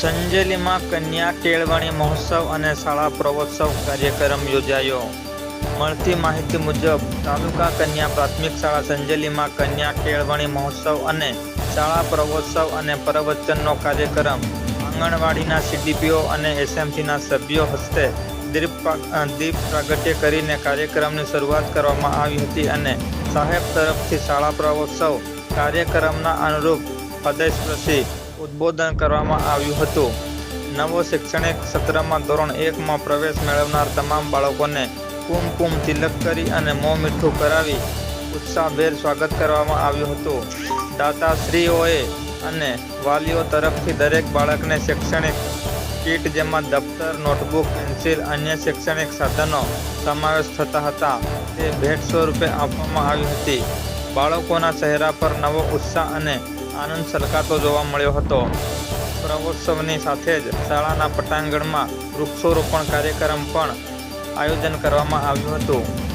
સંજેલીમાં કન્યા કેળવણી મહોત્સવ અને શાળા પ્રવોત્સવ કાર્યક્રમ યોજાયો. મળતી માહિતી મુજબ, તાલુકા કન્યા પ્રાથમિક શાળા સંજેલીમાં કન્યા કેળવણી મહોત્સવ અને શાળા પ્રવોત્સવ અને પ્રવચનનો કાર્યક્રમ આંગણવાડીના સીડીપીઓ અને એસએમસીના સભ્યો હસ્તે દીપ દીપ પ્રાગટ્ય કરીને કાર્યક્રમની શરૂઆત કરવામાં આવી હતી અને સાહેબ તરફથી શાળા પ્રવોત્સવ કાર્યક્રમના અનુરૂપ હૃદયસ્પર્શી ઉદ્બોધન કરવામાં આવ્યું હતું. નવો શૈક્ષણિક સત્રમાં ધોરણ એકમાં પ્રવેશ મેળવનાર તમામ બાળકોને કુમકુમ તિલક કરી અને મોં મીઠું કરાવી ઉત્સાહભેર સ્વાગત કરવામાં આવ્યું હતું. દાતાશ્રીઓએ અને વાલીઓ તરફથી દરેક બાળકને શૈક્ષણિક કીટ જેમાં દફતર, નોટબુક, પેન્સિલ, અન્ય શૈક્ષણિક સાધનો સમાવેશ થતા હતા. તે ભેટ સ્વરૂપે આપવામાં આવી હતી. બાળકોના ચહેરા પર નવો ઉત્સાહ અને આનંદ સલકાતો જોવા મળ્યો હતો. પ્રવોત્સવની સાથે જ શાળાના પટાંગણમાં વૃક્ષોરોપણ કાર્યક્રમ પણ આયોજન કરવામાં આવ્યું હતું.